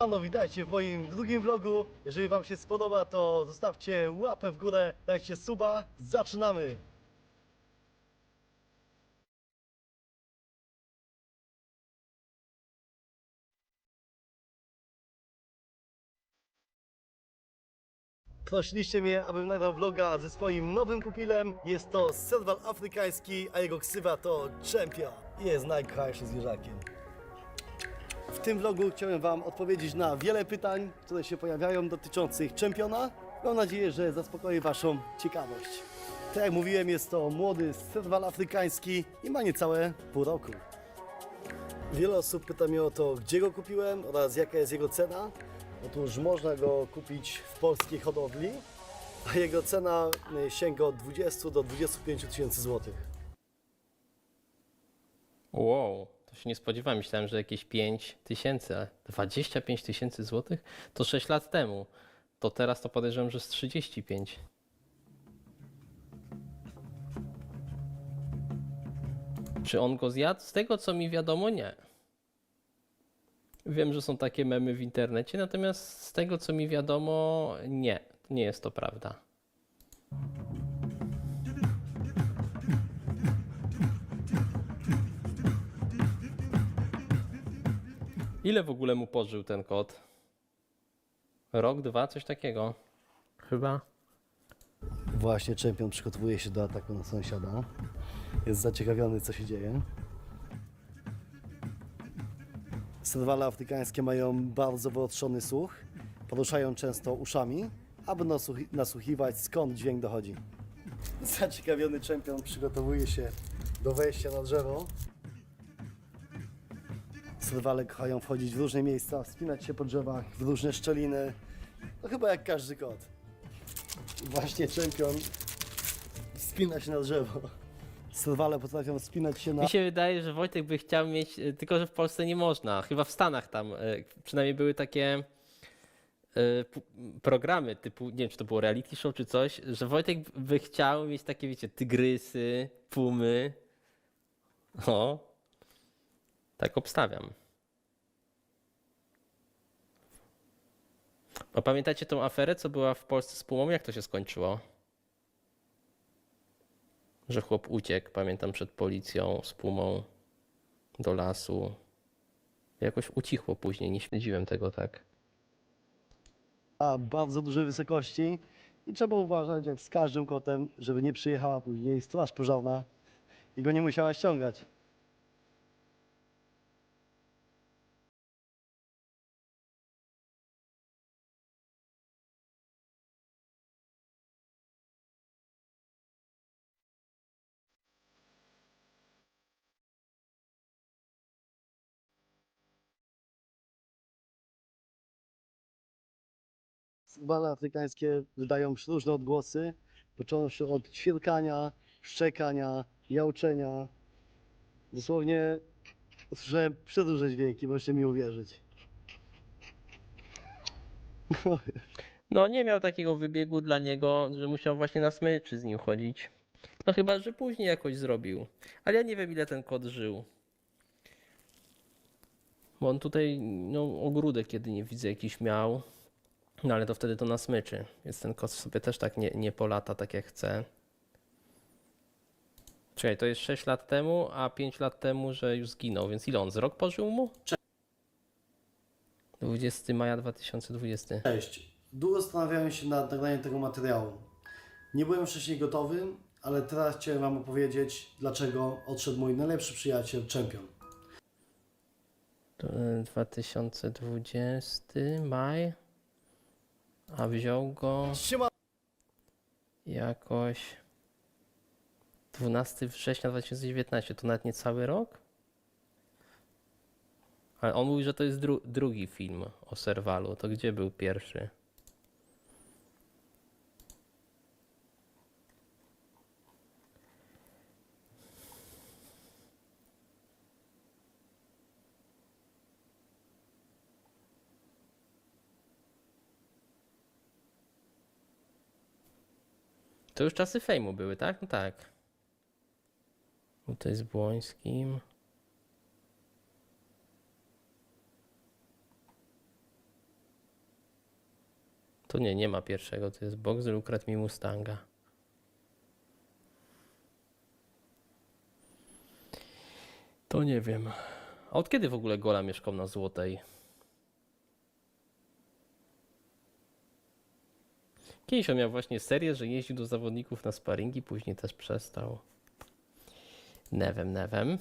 Witajcie w moim drugim vlogu. Jeżeli wam się spodoba, to zostawcie łapę w górę, dajcie suba. Zaczynamy! Prosiliście mnie, abym nagrał vloga ze swoim nowym pupilem. Jest to serwal afrykański, a jego ksywa to Champion. Jest najkochajszym zwierzakiem. W tym vlogu chciałem Wam odpowiedzieć na wiele pytań, które się pojawiają dotyczących czempiona. Mam nadzieję, że zaspokoję Waszą ciekawość. Tak jak mówiłem, jest to młody serwal afrykański i ma niecałe pół roku. Wiele osób pyta mnie o to, gdzie go kupiłem oraz jaka jest jego cena. Otóż można go kupić w polskiej hodowli, a jego cena y, sięga od 20 do 25 tysięcy złotych. Wow, to się nie spodziewałem. Myślałem, że jakieś 5 tysięcy, ale 25 tysięcy złotych to 6 lat temu. To teraz to podejrzewam, że z 35. Czy on go zjadł? Z tego co mi wiadomo, nie. Wiem, że są takie memy w internecie, natomiast z tego co mi wiadomo, nie. Nie jest to prawda. Ile w ogóle mu pożył ten kot? Rok, dwa, coś takiego. Chyba. Właśnie czempion przygotowuje się do ataku na sąsiada. Jest zaciekawiony, co się dzieje. Serwale afrykańskie mają bardzo wyotrzony słuch. Poruszają często uszami, aby nasłuchi- nasłuchiwać skąd dźwięk dochodzi. Zaciekawiony czempion przygotowuje się do wejścia na drzewo. Serwale kochają wchodzić w różne miejsca, wspinać się po drzewach, w różne szczeliny. No chyba jak każdy kot. Właśnie czempion wspina się na drzewo. Serwale potrafią wspinać się na... Mi się wydaje, że Wojtek by chciał mieć, y, tylko że w Polsce nie można. Chyba w Stanach tam y, przynajmniej były takie pu- programy typu, nie wiem czy to było reality show czy coś, że Wojtek by chciał mieć takie, wiecie, tygrysy, pumy. O, tak obstawiam. A pamiętacie tą aferę, co była w Polsce z pumą? Jak to się skończyło? że chłop uciekł, pamiętam, przed policją z pumą do lasu. Jakoś ucichło później, nie śledziłem tego tak. na bardzo duże wysokości i trzeba uważać, jak z każdym kotem, żeby nie przyjechała później straż pożarna i go nie musiała ściągać. Bale afrykańskie wydają różne odgłosy, począwszy od ćwierkania, szczekania, jałczenia. Dosłownie słyszałem przedłuże dźwięki, możecie mi uwierzyć. No nie miał takiego wybiegu dla niego, że musiał właśnie na smyczy z nim chodzić. No chyba, że później jakoś zrobił. Ale ja nie wiem ile ten kot żył. Bo on tutaj, no ogródek kiedy nie widzę jakiś miał. No ale to wtedy to na smyczy. Więc ten kot sobie też tak nie, nie polata tak jak chce. Czekaj, to jest 6 lat temu, a 5 lat temu, że już zginął, więc ile on z rok pożył mu? 20 maja 2020. Cześć. Długo zastanawiałem się nad nagraniem tego materiału. Nie byłem wcześniej gotowy, ale teraz chciałem Wam opowiedzieć, dlaczego odszedł mój najlepszy przyjaciel, czempion. To, e, 2020 maj, a wziął go jakoś 12 września 2019, to nawet nie cały rok? Ale on mówi, że to jest dru drugi film o Serwalu, to gdzie był pierwszy? To już czasy fejmu były, tak? No tak. Tutaj z Błońskim. To nie, nie ma pierwszego, to jest Boxer ukradł mi Mustanga. To nie wiem. A od kiedy w ogóle Gola mieszkał na Złotej? Kiedyś on miał właśnie serię, że jeździł do zawodników na sparingi, później też przestał. Nie wiem, nie wiem.